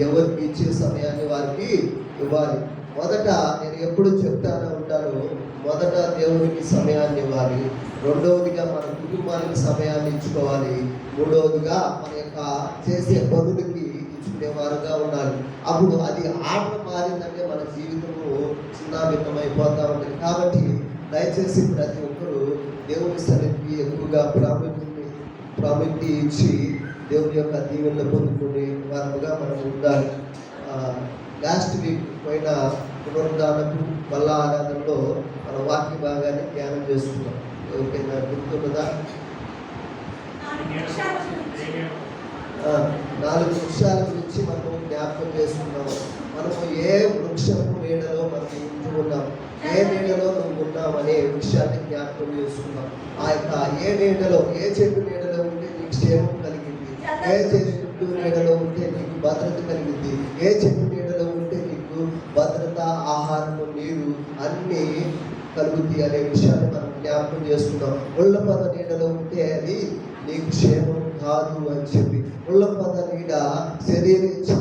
ఎవరికి ఇచ్చే సమయాన్ని వారికి ఇవ్వాలి. మొదట నేను ఎప్పుడు చెప్తానే ఉంటాను. మొదట దేవునికి సమయాన్ని ఇవ్వాలి. రెండవదిగా మన కుటుంబానికి సమయాన్ని ఇచ్చుకోవాలి. మూడవదిగా మన యొక్క చేసే పనులకి ఇచ్చుకునేవారుగా ఉండాలి. అప్పుడు అది ఆట మారిందంటే మన జీవితము చిన్నాభిన్నమైపోతా ఉంటుంది. కాబట్టి దయచేసి ప్రతి ఒక్కరూ దేవుని సన్నిధికి ఎక్కువగా ప్రాముఖ్యత ప్రాముఖ్యత ఇచ్చి దేవుని యొక్క దీవెనలు పొందుకునే వారముగా మనం ఉండాలి. లాస్ట్ వీక్ పోయిన పునరుద్ధానపు మళ్ళా ఆరాధనలో మన వాక్య భాగాన్ని ధ్యానం చేసుకున్నాం ఎవరికైనా గుర్తున్నదా నాలుగు వృక్షాల గురించి మనము జ్ఞాపకం చేసుకున్నాము మనము ఏ వృక్షము నీడలో మనం ఉంటూ ఉన్నాం? ఏ నీడలో నువ్వు ఉన్నాం అనే విషయాన్ని జ్ఞాపకం చేసుకున్నాం. ఆ యొక్క ఏ నీడలో ఏ చెట్టు నీడలో ఉంటే నీకు క్షేమం ఏ చెట్టు నీడలో ఉంటే నీకు భద్రత కలిగింది? ఏ చెట్టు నీడలో ఉంటే నీకు భద్రత ఆహారము నీరు అన్నీ కలుగుతాయి అనే విషయాన్ని మనం జ్ఞాపకం చేసుకుందాం ఒళ్ళ పద నీడలో ఉంటే అది నీకు క్షేమం కాదు అని చెప్పి. ఒళ్ళ పద నీడ శరీరకు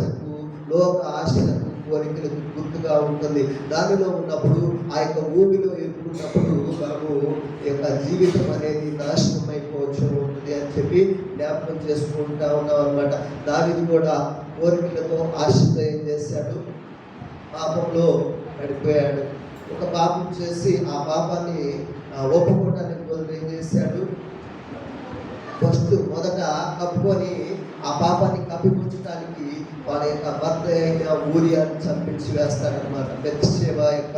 లోక ఆశలకు కోరికలకు గుర్తుగా ఉంటుంది. దానిలో ఉన్నప్పుడు ఆ యొక్క భూమిలో ఎదుర్కొన్నప్పుడు మనము ఈ యొక్క జీవితం అనేది నాశనం అయిపోవచ్చు ఉంటుంది అని చెప్పి జ్ఞాపకం చేసుకుంటా ఉన్నాం అనమాట దానిని కూడా కోరికలతో ఆశ్రయం ఏం చేశాడు. పాపంలో పడిపోయాడు. ఒక పాపం చేసి ఆ పాపాన్ని ఒప్పుకోవడానికి బదులు ఏం చేశాడు? ఫస్ట్ మొదట కప్పుకొని ఆ పాపాన్ని కప్పిపుచ్చడానికి వాళ్ళ యొక్క భర్త అయిన ఊరియాన్ని చంపించి వేస్తాడనమాట బెత్సేవ యొక్క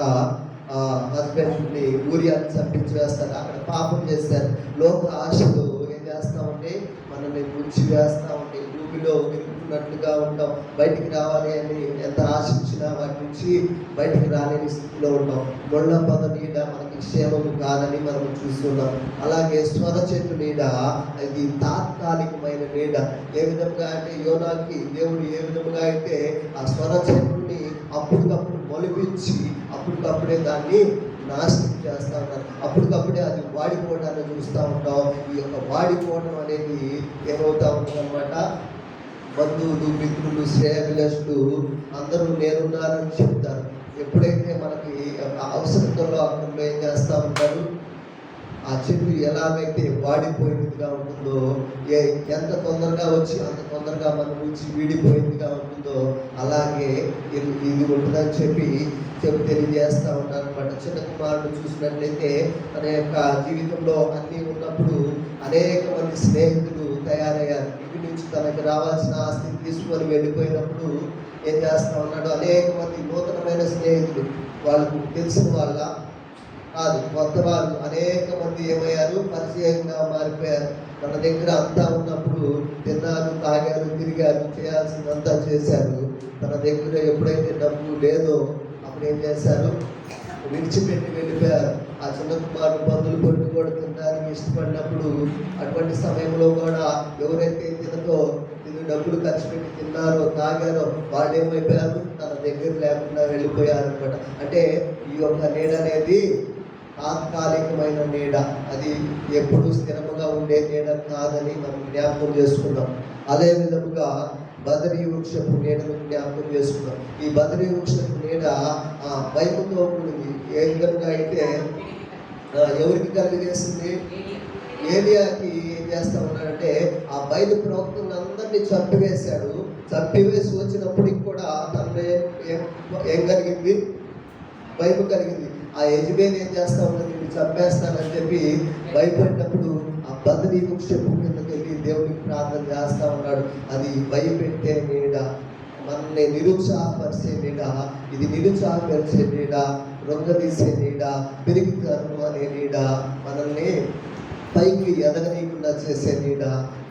హస్బెండ్ని ఊరియాన్ని చంపించి వేస్తాడు అక్కడ పాపం చేశారు. లోక ఆశలు ఏం చేస్తామంటే మనల్ని ముంచి వేస్తా ఉంటాయి భూమిలో ఇరుక్కున్నట్లుగా ఉంటాం. బయటికి రావాలి అని ఎంత ఆశించినా వాటి నుంచి బయటికి రాలేని స్థితిలో ఉంటాం. ముళ్ళ పద నీడ మనకి క్షేమము కాదని మనం చూస్తున్నాం అలాగే స్వర చెట్టు నీడ అది తాత్కాలికమైన నీడ. ఏ విధంగా అంటే యోనాకి దేవుడు ఏ విధంగా అయితే ఆ స్వర చెట్టుని అప్పటికప్పుడు మొలిపించి అప్పటికప్పుడే దాన్ని నాశనం చేస్తా ఉన్నారు. అప్పటికప్పుడే అది వాడిపోవడాన్ని చూస్తూ ఉంటాం. ఈ యొక్క వాడిపోవడం అనేది ఏమవుతా ఉంటుందన్నమాట? బంధువులు మిత్రులు శ్రేయభిలాషులు అందరూ నేనున్నారని చెప్తారు. ఎప్పుడైతే మనకి ఒక అక్కడ ఏం చేస్తూ ఉంటారు? ఆ చెట్టు ఎలాగైతే వాడిపోయిందిగా ఉంటుందో ఏ ఎంత తొందరగా వచ్చి అంత తొందరగా మన నుంచి వీడిపోయిందిగా ఉంటుందో అలాగే ఇది ఇది ఉంటుందని చెప్పి చెప్పి తెలియజేస్తూ ఉంటారు అనమాట చిన్న కుమారుడు చూసినట్లయితే తన యొక్క జీవితంలో అన్నీ ఉన్నప్పుడు అనేక మంది స్నేహితులు తయారయ్యారు. నుంచి తనకు రావాల్సిన ఆస్తిని తీసుకొని వెళ్ళిపోయినప్పుడు ఏం చేస్తా ఉన్నాడు? అనేక మంది నూతనమైన స్నేహితులు. వాళ్ళకు తెలిసిన వాళ్ళ కాదు కొత్త వాళ్ళు. అనేక మంది ఏమయ్యారు? పరిచయంగా మారిపోయారు. మన దగ్గర అంతా ఉన్నప్పుడు తిన్నారు తాగారు తిరిగారు చేయాల్సిందంతా చేశారు తన దగ్గర ఎప్పుడైతే డబ్బు లేదో అప్పుడు ఏం చేశారు? విడిచిపెట్టి వెళ్ళిపోయారు ఆ చిన్న కుమారుడు బంధువులు కొట్టు కూడా తినడానికి ఇష్టపడినప్పుడు అటువంటి సమయంలో కూడా ఎవరైతే తినతో తిని డబ్బులు ఖర్చు పెట్టి తిన్నారో తాగారో వాళ్ళు ఏమైపోయారు తన దగ్గర లేకుండా వెళ్ళిపోయారు అనమాట అంటే ఈ యొక్క నీడ అనేది తాత్కాలికమైన నీడ. అది ఎప్పుడు స్థిరముగా ఉండే నీడ కాదని మనం జ్ఞాపకం చేసుకుందాం అదే విధముగా బదరీ వృక్షపు నీడను జ్ఞాపకం చేసుకున్నాం. ఈ బదరీ వృక్షపు నీడ ఆ భయముతో కూడింది. ఏ విధంగా అయితే ఎవరికి కలిగేసింది ఏలియాకి ఏం చేస్తా ఉన్నాడంటే ఆ బయలు ప్రవక్తలందరినీ చంపివేశాడు. చంపివేసి వచ్చినప్పటికి కూడా తనలో ఏం ఏం- ఏం కలిగింది? భయం కలిగింది. ఆ యజమాని ఏం చేస్తా ఉన్నది నేను చంపేస్తానని చెప్పి భయపడినప్పుడు ఆ బదిలీ వృక్షపు కిందకి వెళ్ళి దేవుడికి ప్రార్థన చేస్తా ఉన్నాడు. అది భయపెట్టే నీడ మనల్ని నిరుత్సాహపరిచే నీడ ఇది నిరుత్సాహపరిచే నీడ రొంగదీసే నీడ పెరిగి పెరుగుతాను అనే నీడ మనల్ని పైకి ఎదగనీయకుండా చేసే నీడ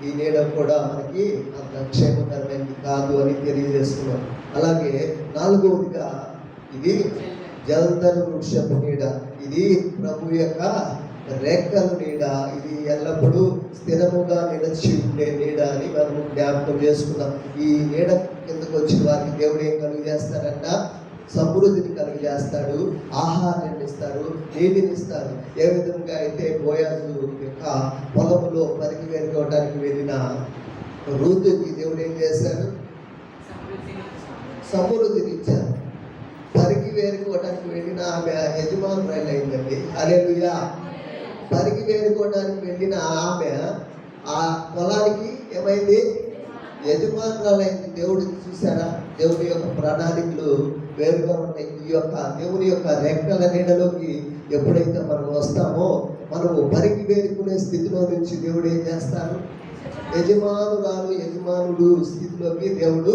ఈ నీడ కూడా మనకి అంత క్షేమకరమైనది కాదు అని తెలియజేస్తున్నాం అలాగే నాలుగవదిగా ఇది జలధర వృక్షపు నీడ. ఇది ప్రభు యొక్క రెక్కల నీడ. ఇది ఎల్లప్పుడూ స్థిరముగా నిలిచి ఉండే నీడ అని మనం జ్ఞాపకం చేసుకున్నాం. ఈ నీడ కిందకు వచ్చిన వారికి దేవుడు ఏం కలుగు చేస్తారంట సమృద్ధిని కలుగు చేస్తాడు ఆహారాన్ని ఇస్తాడు. నీటిని ఇస్తాడు. ఏ విధంగా అయితే బోయాజు యొక్క పొలములో పనికి వేరుకోవడానికి వెళ్ళిన రూతుకి దేవుడు ఏం చేశాడు? సమృద్ధిని ఇచ్చారు వేరుకోవడానికి వెళ్ళిన ఆమె యజమానురాలు అయిందండి. అలెలుయా పరికి వేరుకోవడానికి వెళ్ళిన ఆమె ఆ పొలానికి ఏమైంది? యజమానురాలైంది దేవుడు చూసారా దేవుని యొక్క ప్రణాళికలు వేరుగా ఉన్నాయి ఈ యొక్క దేవుని యొక్క రెక్కల నీడలోకి ఎప్పుడైతే మనం వస్తామో మనము పరికి వేరుకునే స్థితిలో నుంచి దేవుడు ఏం చేస్తారు? యజమానురాలు యజమానుడు స్థితిలోకి దేవుడు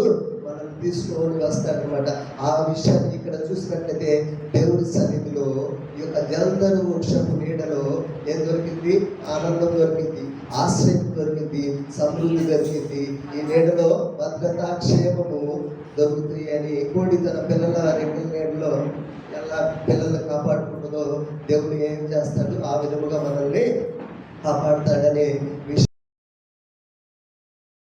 తీసుకొని వస్తాడనమాట ఆ విషయాన్ని ఇక్కడ చూసినట్లయితే దేవుడి సన్నిధిలో ఈ యొక్క జలధరు వృక్షపు నీడలో ఏం దొరికింది? ఆనందం దొరికింది ఆశ్రయం దొరికింది సమృద్ధి దొరికింది ఈ నీడలో భద్రత క్షేమము దొరుకుతాయి అని కోడి తన పిల్లల రెక్కల నీడలో ఎలా పిల్లల్ని కాపాడుకుంటుందో దేవుడు ఏం చేస్తాడు? ఆ విధముగా మనల్ని కాపాడుతాడనే విషయం